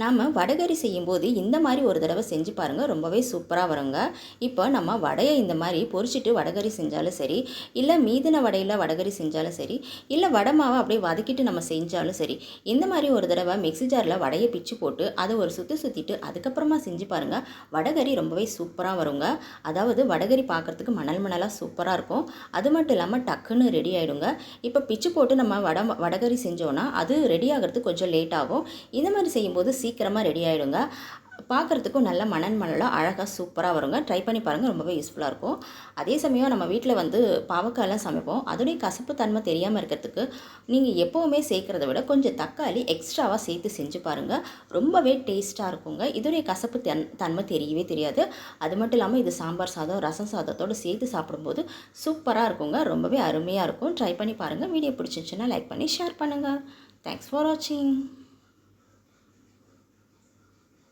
நாம் வடகறி செய்யும்போது இந்த மாதிரி ஒரு தடவை செஞ்சு பாருங்கள் ரொம்பவே சூப்பராக வருங்க. இப்போ நம்ம வடையை இந்த மாதிரி பொரிச்சிட்டு வடகறி செஞ்சாலும் சரி இல்லை மீதின வடையில் வடகறி செஞ்சாலும் சரி இல்லை வடை மாவை அப்படியே வதக்கிட்டு நம்ம செஞ்சாலும் சரி இந்த மாதிரி ஒரு தடவை மிக்ஸி ஜாரில் வடையை பிச்சு போட்டு அதை ஒரு சுற்றி சுற்றிட்டு அதுக்கப்புறமா செஞ்சு பாருங்கள் வடகறி ரொம்பவே சூப்பராக வருங்க. அதாவது வடகறி பார்க்குறதுக்கு மணல் மணலாக சூப்பராக இருக்கும். அது மட்டும் இல்லாமல் டக்குன்னு ரெடி ஆகிடுங்க இப்போ பிச்சு போட்டு நம்ம வட வடகறி செஞ்சோன்னா அது ரெடி ஆகிறதுக்கு கொஞ்சம் லேட் ஆகும். இந்த மாதிரி செய்யும்போது சீக்கிரமாக ரெடி ஆகிடுங்க பார்க்குறதுக்கும் நல்ல மணல் மணலாக அழகாக சூப்பராக வருங்க. ட்ரை பண்ணி பாருங்கள் ரொம்பவே யூஸ்ஃபுல்லாக இருக்கும். அதே சமயம் நம்ம வீட்டில் வந்து பாவக்காயெல்லாம் சமைப்போம். அதோடைய கசப்பு தன்மை தெரியாமல் இருக்கிறதுக்கு நீங்கள் எப்போவுமே சேர்க்குறத விட கொஞ்சம் தக்காளி எக்ஸ்ட்ராவாக சேர்த்து செஞ்சு பாருங்கள் ரொம்பவே டேஸ்ட்டாக இருக்குங்க. இதோடைய கசப்பு தன் தன்மை தெரியவே தெரியாது. அது மட்டும் இல்லாமல் இது சாம்பார் சாதம் ரசம் சாதத்தோடு சேர்த்து சாப்பிடும்போது சூப்பராக இருக்குங்க. ரொம்பவே அருமையாக இருக்கும். ட்ரை பண்ணி பாருங்கள் வீடியோ பிடிச்சிருந்துச்சுன்னா லைக் பண்ணி ஷேர் பண்ணுங்கள் தேங்க்ஸ் ஃபார் வாட்சிங்